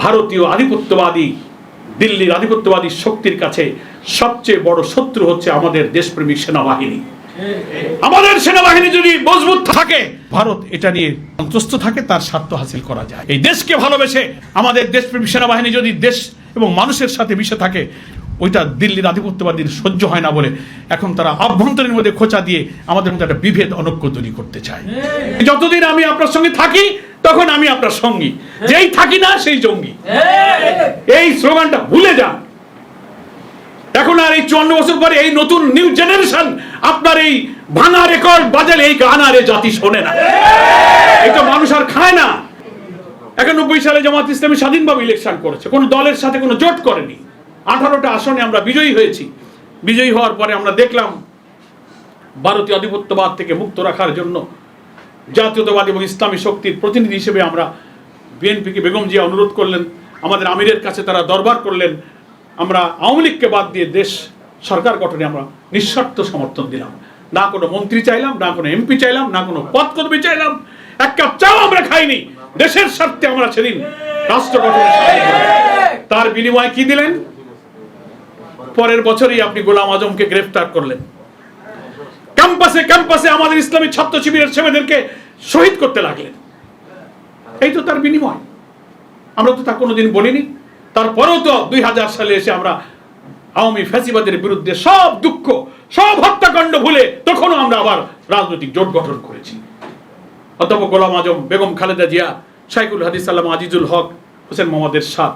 ভারতীয় আধিপত্যবাদী, দিল্লির আধিপত্যবাদী শক্তির কাছে সবচেয়ে বড় শত্রু হচ্ছে আমাদের দেশপ্রেমিক সেনাবাহিনী। আমাদের সেনাবাহিনী যদি মজবুত থাকে, ভারত এটা নিয়ে সন্তুষ্ট থাকে, তার স্বার্থ হাসিল করা যায়। এই দেশকে ভালোবেসে আমাদের দেশপ্রেমী সেনাবাহিনী যদি দেশ এবং মানুষের সাথে মিশে থাকে, ওইটা দিল্লির আধিপত্যবাদীর সহ্য হয় না বলে এখন তারা আভ্যন্তরীণ মধ্যে খোঁচা দিয়ে আমাদের মধ্যে একটা বিভেদ, অনৈক্য তৈরি করতে চায়। যতদিন আমি আপনার সঙ্গে থাকি তখন আমি আপনার সঙ্গী। যেই থাকি না সেই জঙ্গি। এই স্লোগানটা ভুলে যান। এখন আর এই চুয়ান্ন বছর পরে এই নতুন নিউ জেনারেশন আপনার এই ভাঙা রেকর্ড বাজালে এই গান আর জাতি শোনে না। এটা মানুষ আর খায় না। একানব্বই সালে জামাত ইসলামী স্বাধীনভাবে ইলেকশন করেছে। কোনো দলের সাথে কোনো জোট করেনি। আঠারোটা আসনে আমরা বিজয়ী হয়েছি। বিজয়ী হওয়ার পরে আমরা দেখলাম ভারতীয় আধিপত্যবাদ থেকে মুক্ত রাখার জন্য জাতীয়তাবাদী এবং ইসলামী শক্তির প্রতিনিধি হিসেবে আমরা বিএনপিকে বেগম জিয়া অনুরোধ করলেন, আমাদের আমিরের কাছে তারা দরবার করলেন, আমরা আওয়ামী লীগকে বাদ দিয়ে দেশ সরকার গঠনে আমরা নিঃস্বার্থ সমর্থন দিলাম। না কোনো মন্ত্রী চাইলাম, না কোনো এমপি চাইলাম, না কোনো পদ চাইলাম, এক কাপ চাও আমরা খাইনি। দেশের স্বার্থে আমরা সেদিন রাষ্ট্র গঠনে। তার বিনিময়ে কি দিলেন? পরের বছরই আপনি গোলাম আজমকে গ্রেফতার করলেন। ক্যাম্পাসে ক্যাম্পাসে আমাদের ইসলামী ছাত্র শিবিরের ছেলেদেরকে শহীদ করতে লাগলেন। এই তো তার বিনিময়। আমরা তো তা কোনোদিন বলিনি। তারপরেও তো দুই হাজার সালে এসে আমরা আওয়ামী ফ্যাসিবাদের বিরুদ্ধে সব দুঃখ, সব হত্যাকাণ্ড ভুলে তখনও আমরা আবার রাজনৈতিক জোট গঠন করেছি। অধ্যাপক গোলাম আজম, বেগম খালেদা জিয়া শাইকুল হাদিস সাল্লাম আজিজুল হক, হোসেন মোহাম্মদের সাদ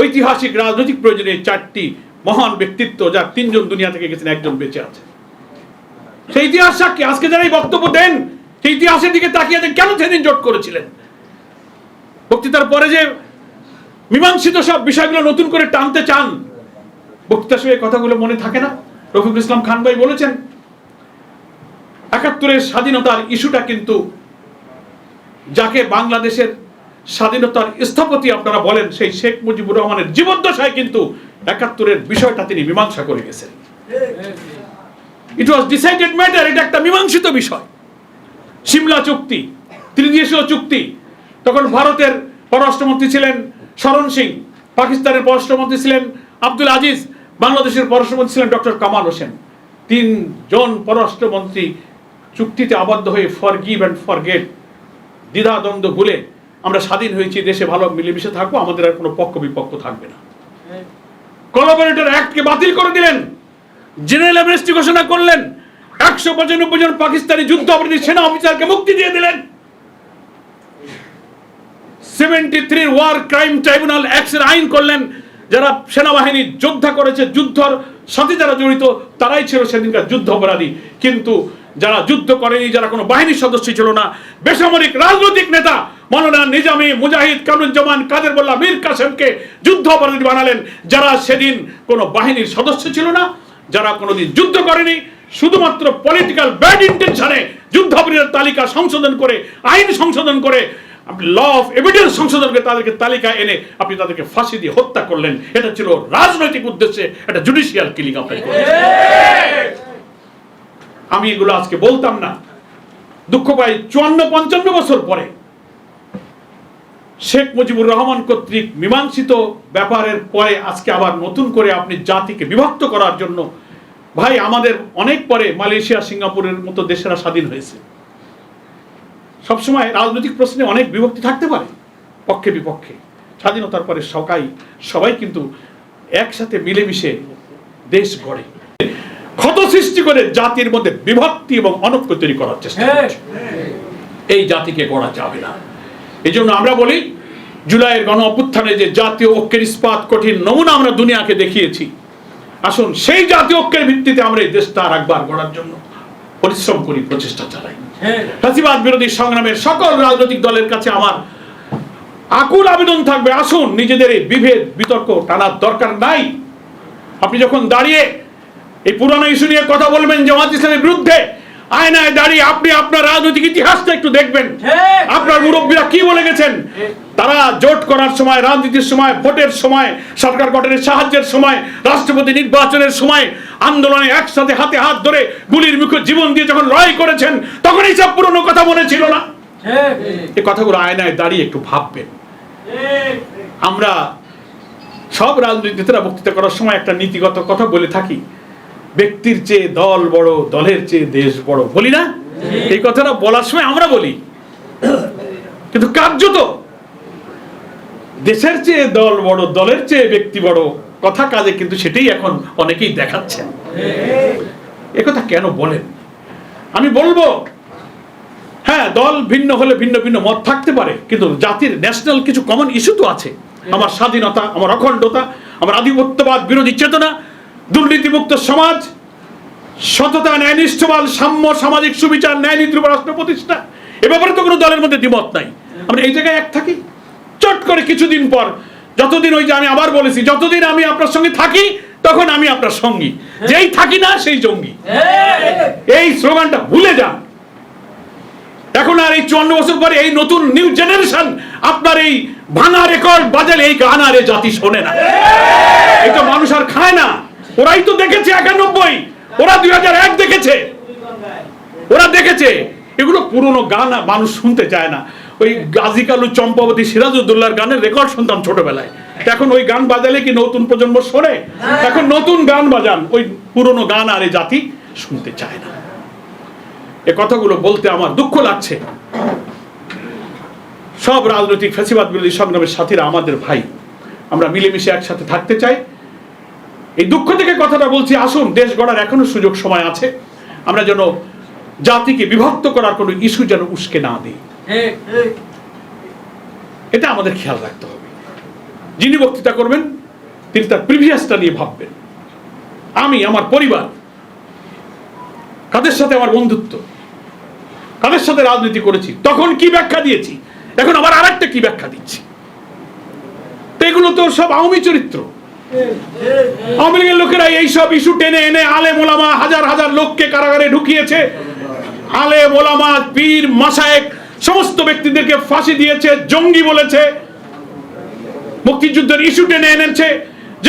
ঐতিহাসিক রাজনৈতিক প্রয়োজনে চারটি মহান ব্যক্তিত্ব, যার তিনজন দুনিয়া থেকে গেছেন, একজন বেঁচে আছে সেই ইতিহাস সাক্ষী, আজকে যারা এই বক্তব্য দেন, সেই ইতিহাসের দিকে তাকিয়ে দেন কেন সেদিন জোট করেছিলেন? বক্তৃতার পরে যে মীমাংসিত সব বিষয়গুলো নতুন করে টানতে চান, বক্তৃতার সঙ্গে কথাগুলো মনে থাকে না? রফিকুল ইসলাম খান ভাই বলেছেন, একাত্তরের স্বাধীনতার ইস্যুটা কিন্তু যাকে বাংলাদেশের স্বাধীনতার স্থপতি আপনারা বলেন, সেই শেখ মুজিবুর রহমানের জীবদ্দশায় কিন্তু একাত্তরের বিষয়টা তিনি মীমাংসা করে গেছেন। ইট ওয়াজ ডিসাইডেড ম্যাটার এটা একটা মীমাংসিত বিষয়। সিমলা চুক্তি ত্রিদেশীয় চুক্তি। তখন ভারতের পররাষ্ট্রমন্ত্রী ছিলেন শরণ সিং পাকিস্তানের পররাষ্ট্রমন্ত্রী ছিলেন আব্দুল আজিজ বাংলাদেশের পররাষ্ট্রমন্ত্রী ছিলেন ডক্টর কামাল হোসেন। তিনজন পররাষ্ট্রমন্ত্রী চুক্তিতে আবদ্ধ হয়ে forgive and forget দ্বিধাদ্বন্দ্ব ভুলে আমরা স্বাধীন হয়েছি দেশে ভালো মিলেমিশে থাকব আমাদের আর কোনো পক্ষ বিপক্ষ থাকবে না। কোলাবোরেটর অ্যাক্টকে বাতিল করে দিলেন। জেনারেল অ্যামনেস্টি ঘোষণা করলেন, একশো পঁচানব্বই জন পাকিস্তানি যুদ্ধ অপরাধী সেনা অফিসারকে মুক্তি দিয়ে দিলেন। Seventy three war crime tribunal অ্যাক্টের আইন করলেন, যারা সেনাবাহিনী যোদ্ধা করেছে, যুদ্ধর সাথে যারা জড়িত, তারাই ছিল সেদিনকার যুদ্ধ অপরাধী। কিন্তু যারা যুদ্ধ করেনি, যারা কোনো বাহিনীর সদস্য ছিল না, বেসামরিক রাজনৈতিক নেতা মৌলানা নিজামী মুজাহিদ কানুজ্জামান কাদের বল্লা মীর কাসেমকে যুদ্ধ অপরাধী বানালেন, যারা সেদিন কোনো বাহিনীর সদস্য ছিল না যারা কোনোদিন যুদ্ধ করেনি, শুধুমাত্র পলিটিক্যাল ব্যাড ইন্টেনশনে যুদ্ধাপরাধীর তালিকা সংশোধন করে, আইন সংশোধন করে ল অফ এভিডেন্স সংশোধন করে তাদেরকে তালিকা এনে আপনি তাদেরকে ফাঁসি দিয়ে হত্যা করলেন। এটা ছিল রাজনৈতিক উদ্দেশ্যে একটা জুডিশিয়াল কিলিং আপনি আমি এগুলো আজকে বলতাম না। দুঃখ পাই চুয়ান্ন পঞ্চান্ন বছর পরে শেখ মুজিবুর রহমান কর্তৃক মীমাংসিত ব্যাপারের পরে আজকে আবার নতুন করে আপনি জাতিকে বিভক্ত করার জন্য ভাই আমাদের অনেক পরে মালয়েশিয়া সিঙ্গাপুরের মতো দেশেরা স্বাধীন হয়েছে। সবসময় রাজনৈতিক প্রশ্নে অনেক বিভক্তি থাকতে পারে পক্ষে বিপক্ষে। স্বাধীনতার পরে সবাই সবাই কিন্তু একসাথে মিলেমিশে দেশ গড়ে। ক্ষত সৃষ্টি করে জাতির মধ্যে বিভক্তি এবং অনৈক্য তৈরি করার চেষ্টা করছে। এই জাতিকে গড়া যাবে না। এই জন্য আমরা বলি জুলাইয়ের গণ অভ্যুত্থানে যে জাতীয় ঐক্যের ইস্পাত কঠিন নমুনা আমরা দুনিয়াকে দেখিয়েছি আসুন সেই জাতীয় ঐক্যের ভিত্তিতে আমরা এই দেশটা আর একবার গড়ার জন্য পরিশ্রম করি প্রচেষ্টা চালাই। ফাঁসিবাদ বিরোধী সংগ্রামের সকল রাজনৈতিক দলের কাছে আমার আকুল আবেদন থাকবে আসুন নিজেদের এই বিভেদ বিতর্ক টানার দরকার নাই। আপনি যখন দাঁড়িয়ে এই পুরানো ইস্যু নিয়ে কথা বলবেন জামাত ইসলামের বিরুদ্ধে আয়নায় দাঁড়িয়ে আপনি আপনার রাজনৈতিক ইতিহাসটা একটু দেখবেন। আপনার মুরব্বীরা কি বলে গেছেন? তারা জোট করার সময় রাজনীতির সময় ভোটের সময় সরকার গঠনের সাহায্যের সময় রাষ্ট্রপতি নির্বাচনের সময় আন্দোলনে একসাথে হাতে হাত ধরে গুলির মুখে জীবন দিয়ে যখন লড়াই করেছেন তখন এই সব পুরনো কথা মনে ছিল না? এই কথাগুলো আয়নায় দাঁড়িয়ে একটু ভাববেন। আমরা সব রাজনীতিরা বক্তৃতা করার সময় একটা নীতিগত কথা বলে থাকি। ব্যক্তির চেয়ে দল বড় দলের চেয়ে দেশ বড়। বলি না? এই কথাটা বলার সময় আমরা বলি। কিন্তু কার্যত দেশের চেয়ে দল বড় দলের চেয়ে ব্যক্তি বড় কথা কাজে কিন্তু সেটাই এখন অনেকেই দেখাচ্ছেন একথা কেন বলেন? আমি বলব হ্যাঁ দল ভিন্ন হলে ভিন্ন ভিন্ন মত থাকতে পারে কিন্তু জাতির ন্যাশনাল কিছু কমন ইস্যু তো আছে। আমার স্বাধীনতা আমার অখণ্ডতা আমার আধিপত্যবাদ বিরোধী চেতনা দুর্নীতিমুক্ত সমাজ, সততা ন্যায়নিষ্ঠবান সাম্য, সামাজিক সুবিচার, ন্যায় নীতির রাষ্ট্র প্রতিষ্ঠা, এ ব্যাপারে তো কোনো দলের মধ্যে দ্বিমত নাই। আমরা এই জায়গায় এক থাকি। চট করে কিছুদিন পর, যতদিন ওই যে আমি আবার বলেছি, যতদিন আমি আপনার সঙ্গে থাকি, তখন আমি আপনার সঙ্গী। যেই থাকি না, সেই জঙ্গি। এই স্লোগানটা ভুলে যান। এখন আর এই চুয়ান্ন বছর পরে এই নতুন নিউ জেনারেশন আপনার এই ভাঙা রেকর্ড বাজালে এই গান আর জাতি শোনে না। এটা মানুষ আর খায় না। ওরাই তো দেখেছে একানব্বই। ওরা দুই হাজার এক দেখেছে। ওরা দেখেছে। এগুলো পুরনো গান মানুষ শুনতে চায় না। ওই গাজী কালু চম্পাবতী সিরাজউদ্দৌলার গানের রেকর্ড শুনতাম ছোটবেলায়। এখন ওই গান বাজালে কি নতুন প্রজন্ম শোনে? এখন নতুন গান বাজান। ওই পুরনো গান আর এই জাতি শুনতে চায় না। এ কথাগুলো বলতে আমার দুঃখ লাগছে। সব রাজনৈতিক ফেসিবাদ বিরোধী সংগ্রামের সাথীরা আমাদের ভাই। আমরা মিলেমিশে একসাথে থাকতে চাই। এই দুঃখ থেকে কথাটা বলছি আসুন দেশ গড়ার এখনও সুযোগ সময় আছে। আমরা যেন জাতিকে বিভক্ত করার কোনো ইস্যু যেন উস্কে না দিই। এটা আমাদের খেয়াল রাখতে হবে। যিনি বক্তৃতা করবেন তিনি তার প্রিভিয়াসটা নিয়ে ভাববেন। আমি আমার পরিবার কাদের সাথে আমার বন্ধুত্ব কাদের সাথে রাজনীতি করেছি তখন কি ব্যাখ্যা দিয়েছি এখন আবার আরেকটা কি ব্যাখ্যা দিচ্ছি? তো এগুলো তো সব আওয়ামী চরিত্র। আওয়ামী লোকেরা এইসব ইস্যু টেনে এনে আলে মোলামা হাজার হাজার লোককে কারাগারে ঢুকিয়েছে। আলে মোলামা পীর মাসায়েক সমস্ত ব্যক্তিদেরকে ফাঁসি দিয়েছে, জঙ্গি বলেছে। মুক্তিযুদ্ধের ইস্যু টেনে এনেছে।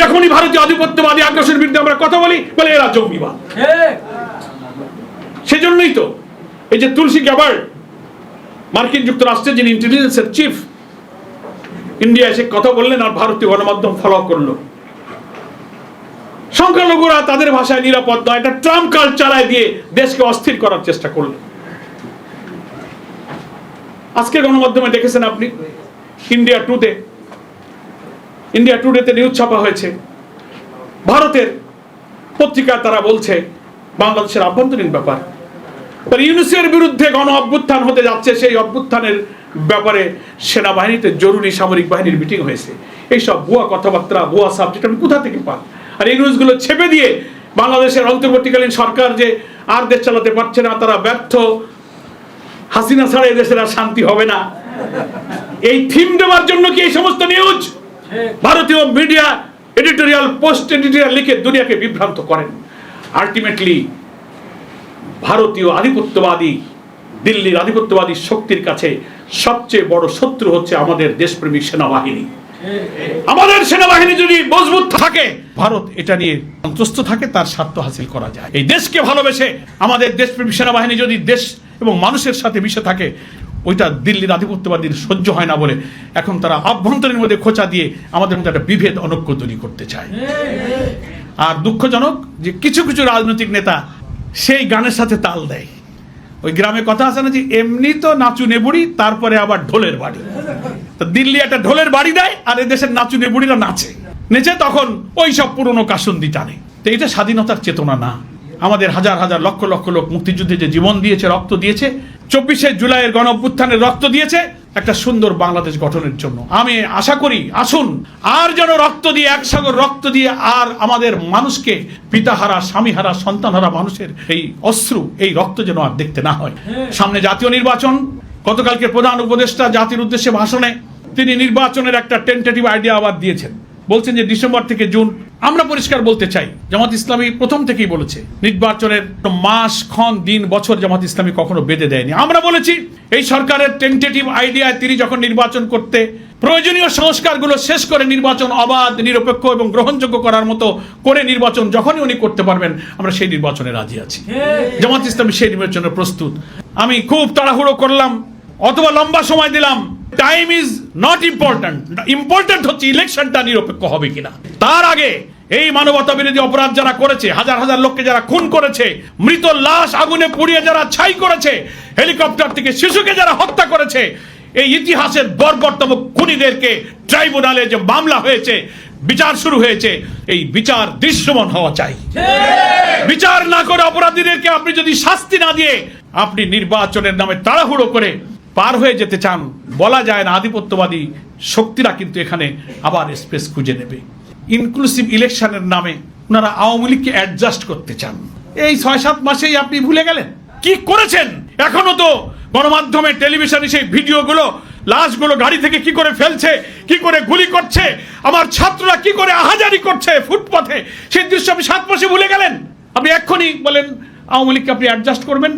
যখনই ভারতীয় আধিপত্যবাদী আগ্রাসনের বিরুদ্ধে আমরা কথা বলি, বলে এরা জঙ্গিবাদ। সেজন্যই তো এই যে তুলসী গ্যাবার্ড মার্কিন যুক্তরাষ্ট্রের যিনি ইন্টেলিজেন্সের চিফ ইন্ডিয়া এসে কথা বললেন আর ভারতীয় গণমাধ্যম ফলো করল। সংখ্যালঘুরা তাদের ভাষায় নিরাপদ নয়। এটা ট্রাম্প কার্ড চালায় দিয়ে দেশকে অস্থির করার চেষ্টা করলেন আজকে গণমাধ্যমে দেখেছেন আপনি ইন্ডিয়া টুডে ইন্ডিয়া টুডেতে নিউজ ছাপা হয়েছে। ভারতের পত্রিকা তারা বলছে, বাংলাদেশের আভ্যন্তরীণ ব্যাপার। ইউনুসের বিরুদ্ধে গণ অভ্যুত্থান হতে যাচ্ছে, সেই অভ্যুত্থানের ব্যাপারে সেনাবাহিনীতে জরুরি সামরিক বাহিনীর মিটিং হয়েছে। এইসব ভুয়া কথাবার্তা, ভুয়া সাবজেক্ট আমি কোথা থেকে পান আর এই নিউজগুলো ছেপে দিয়ে বাংলাদেশের অন্তর্বর্তীকালীন সরকার যে আর দেশ চালাতে পারছে না, তারা ব্যর্থ। হাসিনা ছাড়া এই দেশের আর শান্তি হবে না। এই থিম দেওয়ার জন্য কি এই সমস্ত নিউজ ভারতীয় মিডিয়া এডিটোরিয়াল পোস্ট এডিটোরিয়াল লিখে দুনিয়াকে বিভ্রান্ত করেন। আলটিমেটলি ভারতীয় আধিপত্যবাদী, দিল্লির আধিপত্যবাদী শক্তির কাছে সবচেয়ে বড় শত্রু হচ্ছে আমাদের দেশপ্রেমিক সেনাবাহিনী। আমাদের সেনাবাহিনী যদি মজবুত থাকে, ভারত এটা নিয়ে সন্তুষ্ট থাকে, তার স্বার্থ হাসিল করা যায়। এই দেশকে ভালোবেসে আমাদের দেশপ্রেমিক সেনাবাহিনী যদি দেশ এবং মানুষের সাথে মিশে থাকে, ওইটা দিল্লির আধিপত্যবাদীর সহ্য হয় না বলে এখন তারা আভ্যন্তরীণ মধ্যে খোঁচা দিয়ে আমাদের মধ্যে একটা বিভেদ, অনৈক্য তৈরি করতে চায়। আর দুঃখজনক যে কিছু কিছু রাজনৈতিক নেতা সেই গানের সাথে তাল দেয়। ওই গ্রামে কথা আছে না যে, এমনি তো নাচু নেবুড়ি, তারপরে আবার ঢোলের বাড়ি। দিল্লি একটা ঢোলের বাড়ি দেয় আর এদেশের নাচু বুড়িরা নাচে। নেচে তখন ওই সব পুরনো কাসন্দি টানে। তো এটা স্বাধীনতার চেতনা না। আমাদের হাজার হাজার লক্ষ লক্ষ লোক মুক্তিযুদ্ধে যে জীবন দিয়েছে, রক্ত দিয়েছে, চব্বিশে জুলাইয়ের গণ রক্ত দিয়েছে, একটা সুন্দর বাংলাদেশ গঠনের জন্য। আমি আশা করি, আসুন, আর যেন রক্ত দিয়ে একসাগর রক্ত দিয়ে আর আমাদের মানুষকে, পিতাহারা, স্বামীহারা, সন্তানহারা মানুষের এই অশ্রু, এই রক্ত যেন আর দেখতে না হয়। সামনে জাতীয় নির্বাচন, গতকালকে প্রধান উপদেষ্টা জাতির উদ্দেশ্যে ভাষণে তিনি নির্বাচনের একটা টেন্টেটিভ আইডিয়া আবার দিয়েছেন। বলছেন যে ডিসেম্বর থেকে জুন, আমরা পরিষ্কার বলতে চাই, জামাত ইসলামী প্রথম থেকেই বলেছে, নির্বাচনের মাস, ক্ষণ, দিন, বছর জামাত ইসলামী কখনো বেঁধে দেয়নি। আমরা বলেছি, এই সরকারের টেন্টেটিভ আইডিয়ায় তিনি যখন নির্বাচন করতে প্রয়োজনীয় সংস্কারগুলো শেষ করে নির্বাচন অবাধ, নিরপেক্ষ এবং গ্রহণযোগ্য করার মতো করে নির্বাচন যখনই উনি করতে পারবেন, আমরা সেই নির্বাচনে রাজি আছি। জামাত ইসলামী সেই নির্বাচনে প্রস্তুত। আমি খুব তাড়াহুড়ো করলাম, অথবা লম্বা সময় দিলাম time is not important important হচ্ছে ইলেকশনটা নিরপেক্ষ হবে কিনা। তার আগে এই মানবতা বিরোধী অপরাধ যারা করেছে, হাজার হাজার লোককে যারা খুন করেছে, মৃত লাশ আগুনে পুড়িয়ে যারা ছাই করেছে, হেলিকপ্টার থেকে শিশুকে যারা হত্যা করেছে, এই ইতিহাসের বর্বরতম খুনিদেরকে ট্রাইব্যুনালে যে মামলা হয়েছে, বিচার শুরু হয়েছে, এই বিচার দৃশ্যমান হওয়া চাই। বিচার না করে অপরাধীদেরকে আপনি যদি শাস্তি না দিয়ে, আপনি নির্বাচনের নামে তাড়াহুড়ো করে পার হয়ে যেতে চান, বলা যায় না আধিপত্যবাদী শক্তিরা কিন্তু এখানে আবার স্পেস খুঁজে নেবে। ইনক্লুসিভ ইলেকশনের নামে ওনারা আওয়ামী লীগকে অ্যাডজাস্ট করতে চান। এই ছয় সাত মাসেই আপনি ভুলে গেলেন? কি করেছেন? এখনও তো গণমাধ্যমে টেলিভিশনে সেই ভিডিওগুলো, লাশগুলো গাড়ি থেকে কি করে ফেলছে, কি করে গুলি করছে, আমার ছাত্ররা কি করে আহাজারি করছে ফুটপাথে, সেই দৃশ্য আপনি সাত মাসে ভুলে গেলেন? আপনি এক্ষুনি বলেন, আওয়ামী লীগকে আপনি অ্যাডজাস্ট করবেন?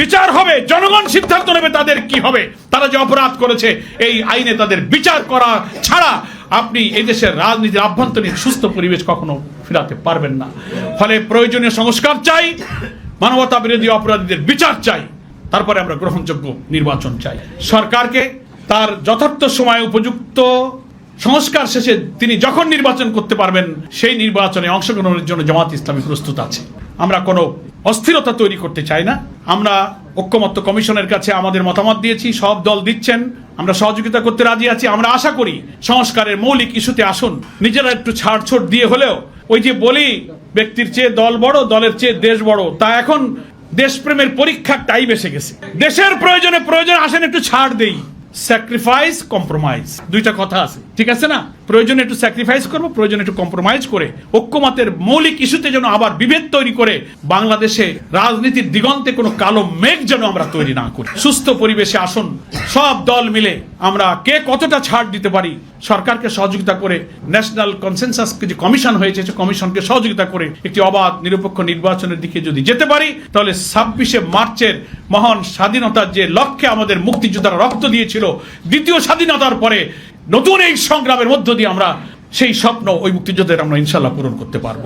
বিচার হবে, জনগণ সিদ্ধান্ত নেবে তাদের কি হবে। তারা যে অপরাধ করেছে, এই আইনে তাদের বিচার করা ছাড়া আপনি এই দেশের রাজনীতির আভ্যন্তরীণ সুস্থ পরিবেশ কখনো ফেরাতে পারবেন না। ফলে প্রয়োজনীয় সংস্কার চাই, মানবতা বিরোধী অপরাধীদের বিচার চাই, তারপরে আমরা গ্রহণযোগ্য নির্বাচন চাই। সরকারকে তার যথার্থ সময় উপযুক্ত সংস্কার শেষে তিনি যখন নির্বাচন করতে পারবেন, সেই নির্বাচনে অংশগ্রহণের জন্য জামাত ইসলামী প্রস্তুত আছে। আমরা কোনো অস্থিরতা তৈরি করতে চাই না। আমরা ঐক্যমত্য কমিশনের কাছে আমাদের মতামত দিয়েছি, সব দল দিচ্ছেন, আমরা সহযোগিতা করতে রাজি আছি, আমরা আশা করি সংস্কারের মৌলিক ইস্যুতে আসুন। নিজেরা একটু ছাড়ছুট দিয়ে হলেও ওই যে বলি, ব্যক্তির চেয়ে দল বড়, দলের চেয়ে দেশ বড়, তা এখন দেশপ্রেমের পরীক্ষার টাইম এসে গেছে। দেশের প্রয়োজনে প্রয়োজন আসেন একটু ছাড় দেই। স্যাক্রিফাইস কম্প্রোমাইজ দুইটা কথা আছে, ঠিক আছে না? প্রয়োজনে একটু স্যাক্রিফাইস করব, প্রয়োজনে একটু কম্প্রোমাইজ করে, ঐক্যমতের মৌলিক ইস্যুতে যেন আবার বিভেদ তৈরি করে, বাংলাদেশে রাজনীতির দিগন্তে কোনো কালো মেঘ যেন আমরা তৈরি না করি। সুস্থ পরিবেশে আসুন, সব দল মিলে আমরা কে কতটা ছাড় দিতে পারি, সরকারকে সহযোগিতা করে ন্যাশনাল কনসেনসাস যে কমিশন হয়েছে, সে কমিশনকে সহযোগিতা করে একটি অবাধ, নিরপেক্ষ নির্বাচনের দিকে যদি যেতে পারি, তাহলে ছাব্বিশে মার্চের মহান স্বাধীনতার যে লক্ষ্যে আমাদের মুক্তিযোদ্ধারা রক্ত দিয়েছিল, দ্বিতীয় স্বাধীনতার পরে নতুন এই সংগ্রামের মধ্য দিয়ে আমরা সেই স্বপ্ন, ওই মুক্তিযোদ্ধাদের আমরা ইনশাল্লাহ পূরণ করতে পারব।